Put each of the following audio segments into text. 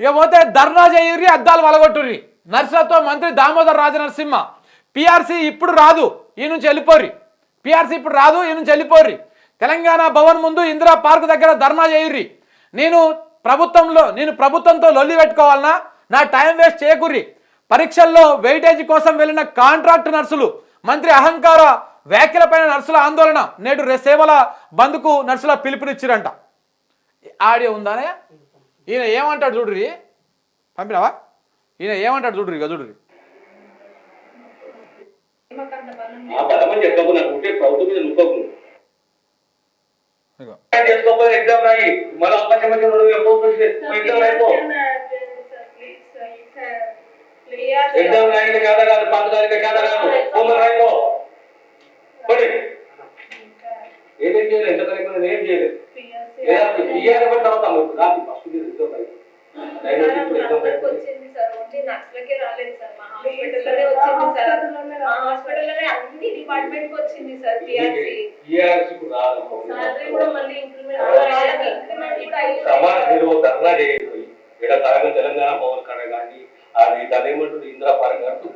ఇక పోతే ధర్నా చేయుర్రి అద్దాలు వలగొట్టుర్రి. నర్సులతో మంత్రి దామోదర్ రాజనరసింహ. పిఆర్సీ ఇప్పుడు రాదు ఈ నుంచి వెళ్ళిపోర్రి. పిఆర్సీ ఇప్పుడు రాదు ఈ నుంచి వెళ్ళిపోర్రి. తెలంగాణ భవన్ ముందు ఇందిరా పార్క్ దగ్గర ధర్నా చేయుర్రి. నేను ప్రభుత్వంలో నేను ప్రభుత్వంతో లొల్లి పెట్టుకోవాలన్నా నా టైం వేస్ట్ చేయకుర్రి. పరీక్షల్లో వెయిటేజ్ కోసం వెళ్ళిన కాంట్రాక్ట్ నర్సులు మంత్రి అహంకార వ్యాఖ్యలపైన నర్సుల ఆందోళన నేడు సేవల బంద్కు నర్సుల పిలుపునిచ్చిరంట. ఆడియో ఉందానే ఈయన ఏమంటాడు చూడురి పంపినావా ఈయన ఏమంటాడు చూడురి ఇక చూడురి ఎగ్జామ్ కాదు పాత కాదు. ఏదేం చేయలేదు? ఎంత తరగతి ఉన్నది? ఏం చేయలేదు? ఇప్పుడు ఫస్ట్ వచ్చింది సార్ ఓన్లీ నర్సులకే రాలేదు సార్ మా హాస్పిటల్లోనే వచ్చింది సార్. మా హాస్పిటల్లోనే అన్ని డిపార్ట్మెంట్కి వచ్చింది సార్ పిఆర్సి సాలరీ కూడా మళ్ళీ ఇక్కడ తరగతి తెలంగాణ భవన్ కాడ కానీ అది దాని ఏమంటుంది ఇందిరా పార్క్ అంటూ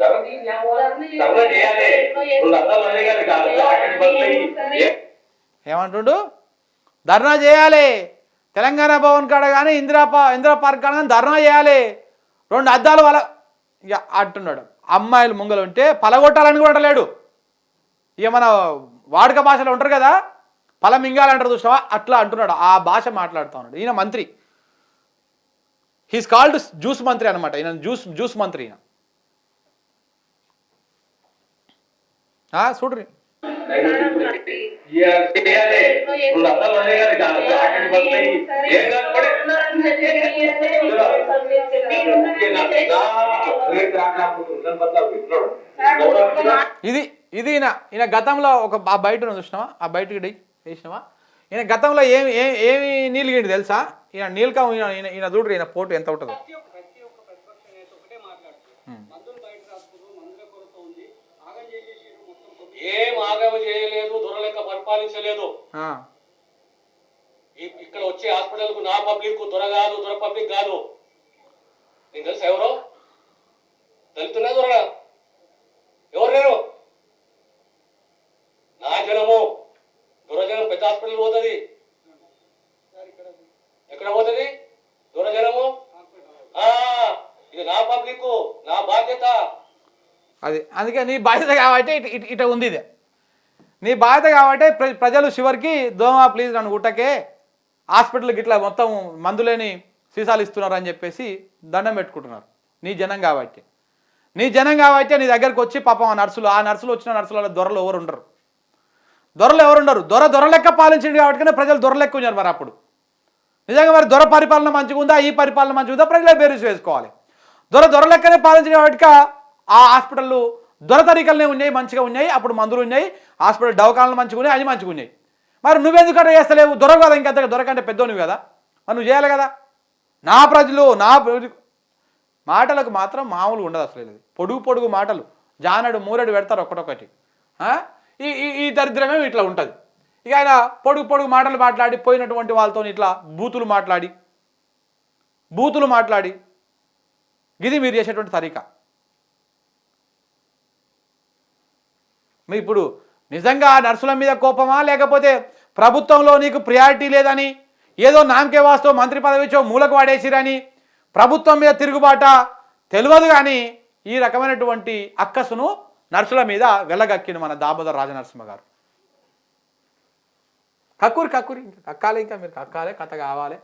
చేయాలి. కాదు ఏమంటుండు? ధర్నా చేయాలి. తెలంగాణ భవన్ కాడ కానీ ఇందిరా ఇందిరా పార్క్ కాడ కానీ ధర్నా చేయాలి. రెండు అద్దాలు వల ఇక అంటున్నాడు. అమ్మాయిలు ముంగలు ఉంటే పలగొట్టాలని కూడా అంటలేడు. ఇక మన వాడుక భాషలో ఉంటారు కదా పల మింగాలంటారు చూసినావా? అట్లా అంటున్నాడు. ఆ భాష మాట్లాడుతూ ఉన్నాడు. ఈయన మంత్రి. హీస్ కాల్డ్ జ్యూస్ మంత్రి అనమాట ఈయన జ్యూస్ జ్యూస్ మంత్రి ఈయన. చూడ్రి రెండు అర్థాలు కానీ జాకెట్ ఏం కాదు ఇది ఇది ఈయన ఈయన గతంలో ఒక ఆ బయట చూసినావా? ఆ బయటకి డై వేసినావా? ఈయన గతంలో ఏమి ఏ- ఏమి నీళ్ళు గిండి తెలుసా? ఈయన నీళ్ళక ఈయన ఈయన ఈయన చూడరు ఈయన పోటు ఎంత ఉంటుందో? ఏం ఆగమ చేయలేదు దొరలెక్క పరిపాలించలేదు. ఇక్కడ వచ్చే హాస్పిటల్కు నా పబ్లిక్ దొర కాదు దొర పబ్లిక్ కాదు. నీకు తెలుసా ఎవరు? దళితున్నా దొరడా ఎవరు నేను నా జనము. దొరజనం పెద్ద హాస్పిటల్ పోతుంది. ఎక్కడ పోతుంది? దొరజనము ఆ, ఇది నా పబ్లిక్ నా అది అందుకే నీ బాధ్యత కాబట్టి ఇటు ఇట- ఇట ఉంది ఇది. నీ బాధ్యత కాబట్టి ప్ర- ప్రజలు చివరికి దోమ ప్లీజ్ నన్ను గుట్టకే హాస్పిటల్కి ఇట్లా మొత్తం మందులేని సీసాలు ఇస్తున్నారు అని చెప్పేసి దండం పెట్టుకుంటున్నారు. నీ జనం కాబట్టి. నీ జనం కాబట్టి నీ దగ్గరకు వచ్చి పాపం ఆ నర్సులు ఆ నర్సులు వచ్చిన నర్సుల దొరలు ఎవరు ఉండరు దొరలు ఎవరు ఉండరు దొర దొర లెక్క పాలించింది కాబట్టి ప్రజలు దొర లెక్క ఉన్నారు మరి అప్పుడు. నిజంగా మరి దొర పరిపాలన మంచిగా ఉందా ఈ పరిపాలన మంచిగా ఉందా ప్రజలే బేరీస్ వేసుకోవాలి. దొర దొర లెక్కనే పాలించిన కాబట్టి ఆ హాస్పిటల్ దొరతరికలనే ఉన్నాయి మంచిగా ఉన్నాయి అప్పుడు మందులు ఉన్నాయి హాస్పిటల్ దవాఖానాలు మంచిగా ఉన్నాయి అవి మంచిగా ఉన్నాయి. మరి నువ్వెందుకంటే చేస్తలేవు? దొర కదా ఇంకా దొరకంటే పెద్దోనివి కదా. మరి నువ్వు చేయాలి కదా. నా ప్రజలు నా ప్రజలు- మాటలకు మాత్రం మామూలు ఉండదు అసలు ఇది. పొడుగు పొడుగు మాటలు. జానడు మూరడు పెడతారు ఒక్కటొక్కటి. ఈ ఈ ఈ దరిద్రమే ఇట్లా ఉంటుంది. ఇక ఆయన పొడుగు పొడుగు మాటలు మాట్లాడి పోయినటువంటి వాళ్ళతో ఇట్లా బూతులు మాట్లాడి బూతులు మాట్లాడి ఇది మీరు చేసేటువంటి తరీకా. మీ ఇప్పుడు నిజంగా నర్సుల మీద కోపమా? లేకపోతే ప్రభుత్వంలో నీకు ప్రియారిటీ లేదని ఏదో నామకే వాస్తవం మంత్రి పదవి మూలకు వాడేసిరని ప్రభుత్వం మీద తిరుగుబాట తెలియదు కానీ ఈ రకమైనటువంటి అక్కసును నర్సుల మీద వెళ్ళగక్కిన మన దామోదర్ రాజనరసింహ గారు. కక్కురి కక్కురి ఇంకా కక్కాలి ఇంకా మీరు కక్కాలి కథ కావాలి.